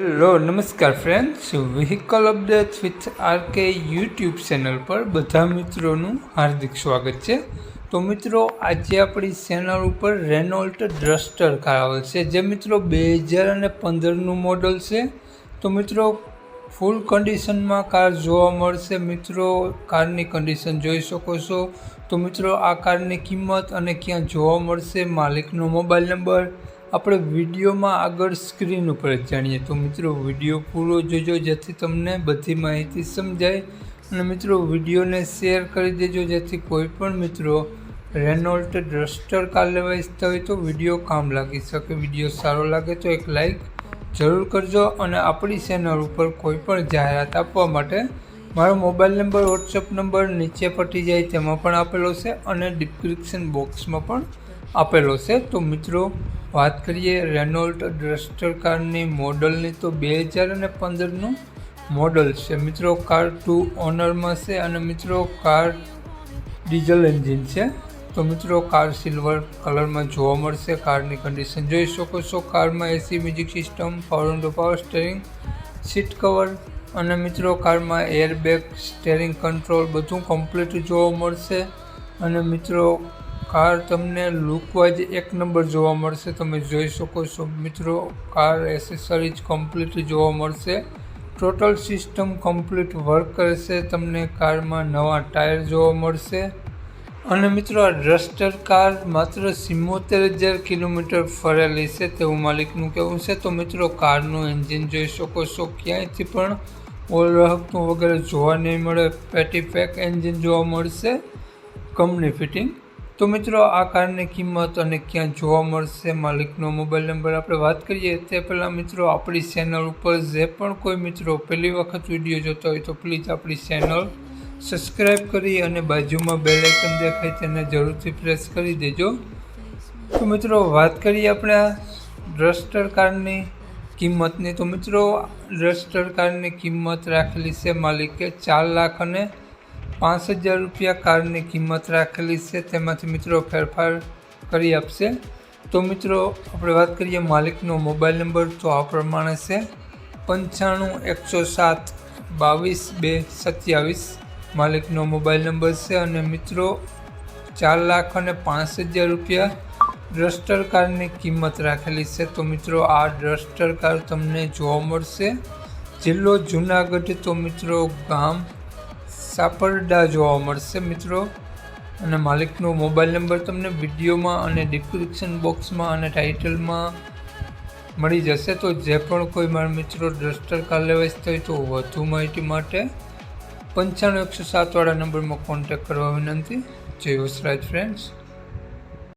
Hello, નમસ્કાર friends vehicle update with RK YouTube channel પર બધા મિત્રોનું હાર્દિક સ્વાગત છે. તો મિત્રો, આજે આપણી ચેનલ ઉપર રેનોલ્ટ ડ્રસ્ટર કાર આવેલ છે. જે મિત્રો બે હજાર અને પંદરનું મોડલ છે. તો મિત્રો ફૂલ કન્ડિશનમાં કાર જોવા મળશે. મિત્રો કારની કન્ડિશન જોઈ શકો છો. તો મિત્રો, આ કારની કિંમત અને ક્યાં જોવા મળશે, માલિકનો મોબાઈલ નંબર આપણે વિડીયોમાં આગળ સ્ક્રીન ઉપર જાણીએ. તો મિત્રો, વીડિયો પૂરો જોજો, જેથી તમને બધી માહિતી સમજાય. અને મિત્રો, વિડીયોને શેર કરી દેજો, જેથી કોઈ પણ મિત્રો રેનોલ્ટ ડસ્ટર કાર લેવા ઈચ્છતા હોય તો વીડિયો કામ લાગી શકે. વીડિયો સારો લાગે તો એક લાઈક જરૂર કરજો અને આપણી ચેનલ ઉપર કોઈ પણ જાહેરાત આપવા માટે મારો મોબાઈલ નંબર, વોટ્સઅપ નંબર નીચે પટી જાય, તેમાં પણ આપેલો છે અને ડિસ્ક્રિપ્શન બોક્સમાં પણ આપેલો છે. તો મિત્રો, વાત કરીએ રેનોલ્ટ ડસ્ટર કારની મોડલની. તો બે હજાર અને પંદરનું મોડલ છે. મિત્રો, કાર ટુ ઓનરમાં છે અને મિત્રો, કાર ડીઝલ એન્જિન છે. તો મિત્રો, કાર સિલ્વર કલરમાં જોવા મળશે. કારની કન્ડિશન જોઈ શકો છો. કારમાં AC music system power window power steering seat cover અને મિત્રો, કારમાં એરબેગ સ્ટેરિંગ કંટ્રોલ બધું કમ્પ્લીટ જોવા મળશે. અને મિત્રો કાર તમને લુકવાઇઝ એક નંબર જોવા મળશે, તમે જોઈ શકો છો. મિત્રો કાર એસેસરીઝ કમ્પ્લીટ જોવા મળશે. ટોટલ સિસ્ટમ કમ્પ્લીટ વર્ક કરશે, તમને કારમાં નવા ટાયર જોવા મળશે. અને મિત્રો, આ ડ્રસ્ટર કાર માત્ર સિમ્મોતેર હજાર કિલોમીટર ફરેલી છે તેવું માલિકનું કહેવું છે. તો મિત્રો, કારનું એન્જિન જોઈ શકો છો. ક્યાંયથી પણ ઓલ વગેરે જોવા નહીં મળે. પેટી પેક એન્જિન જોવા મળશે. કંપની ફિટિંગ તો મિત્રો, આ કારની કિંમત અને ક્યાં જોવા મળશે માલિકનો મોબાઈલ નંબર આપણે વાત કરીએ. તે પહેલાં મિત્રો, આપણી ચેનલ ઉપર જે પણ કોઈ મિત્રો પહેલી વખત વીડિયો જોતા હોય તો પ્લીઝ આપણી ચેનલ સબસ્ક્રાઈબ કરી અને બાજુમાં બેલ આઇકન દેખાય તેને જરૂરથી પ્રેસ કરી દેજો. તો મિત્રો, વાત કરીએ આપણે આ ડ્રસ્ટર કારની કિંમતની. તો મિત્રો, ડ્રસ્ટર કારની કિંમત રાખેલી છે માલિકે ચાર લાખ અને પાંચ હજાર રૂપિયા કારની કિંમત રાખેલી છે. તેમાંથી મિત્રો ફેરફાર કરી આપશે. તો મિત્રો, આપણે વાત કરીએ માલિકનો મોબાઈલ નંબર. તો આ પ્રમાણે છે. પંચાણું, એકસો સાત, બાવીસ, બે, સત્યાવીસ માલિકનો મોબાઈલ નંબર છે. અને મિત્રો, ચાર લાખ અને પાંચ હજાર રૂપિયા ડ્રસ્ટર કારની કિંમત રાખેલી છે. તો મિત્રો, આ ડ્રસ્ટર કાર તમને જોવા મળશે. જિલ્લો જુનાગઢ, તો મિત્રો, ગામ સાપરડા જોવા મળશે મિત્રો. અને માલિકનો મોબાઈલ નંબર તમને વિડીયોમાં અને ડિસ્ક્રિપ્શન બોક્સમાં અને ટાઇટલમાં મળી જશે. તો જે પણ કોઈ મારા મિત્રો ડસ્ટર કાર લેવા હોય તો વધુ માહિતી માટે પંચાણું એકસો સાતવાળા નંબરમાં કોન્ટેક્ટ કરવા વિનંતી. જય વસરાજ ફ્રેન્ડ્સ